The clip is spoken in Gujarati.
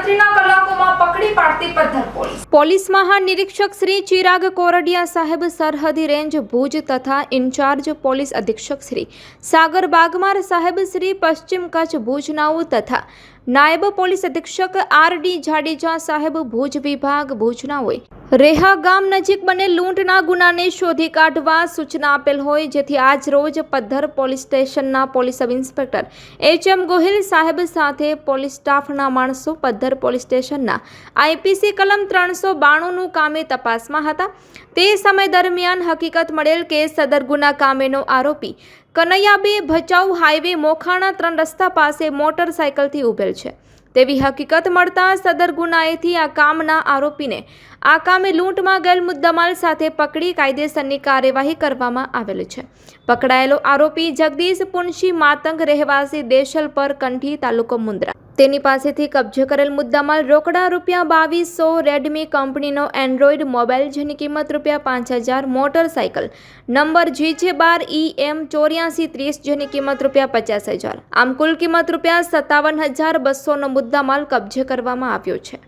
રાત્રિના કલાકોમાં પકડી પાડતી પથ્થર પોલીસ. પોલીસ મહાનિરીક્ષક શ્રી ચિરાગ કોરડિયા સાહેબ સરહદી રેન્જ ભુજ તથા ઇન્ચાર્જ પોલીસ અધિક્ષક શ્રી સાગર બાગમાર સાહેબ શ્રી પશ્ચિમ કચ્છ ભુજનાઓ તથા નાયબ પોલીસ અધિક્ષક આર ડી જાડેજા સાહેબ ભુજ વિભાગ ભુજનાઓએ રેહા ગામ નજીક બને લૂંટના ગુનાને શોધી કાઢવા સૂચના આપેલ હોય, જેથી આજ રોજ પદ્ધર પોલીસ સ્ટેશનના police sub inspector H M Gohil સાહેબ સાથે પોલીસ સ્ટાફના માણસો પદ્ધર પોલીસ સ્ટેશનના આઈપીસી કલમ ત્રણસો બાણુંનું કામે તપાસમાં હતા. તે સમય દરમિયાન હકીકત મળેલ કે સદર ગુના કામેનો આરોપી કનૈયાબે ભચાઉ હાઈવે મોખાણા ત્રણ રસ્તા પાસે મોટરસાયકલથી ઉભેલ છે. તેવી હકીકત મળતા સદર ગુનાએથી આ કામના આરોપીને આ કામે લૂંટમાં ગયેલ મુદ્દામાલ સાથે પકડી કાયદેસરની કાર્યવાહી કરવામાં આવેલ છે. પકડાયેલો આરોપી જગદીશ પુનશી માતંગ રહેવાસી દેશલ પર કંઠી તાલુકો મુન્દ્રા તેની પાસેથી કબજે કરેલ મુદ્દામાલ રોકડા રૂપિયા બાવીસો, રેડમી કંપનીનો એન્ડ્રોઈડ મોબાઈલ જેની કિંમત રૂપિયા પાંચ હજાર મોટરસાયકલ નંબર જી છે બાર ઈ એમ ચોર્યાસી ત્રીસ જેની કિંમત રૂપિયા પચાસ હજાર. આમ કુલ કિંમત રૂપિયા સત્તાવન હજાર બસોનો મુદ્દામાલ કબજે કરવામાં આવ્યો છે.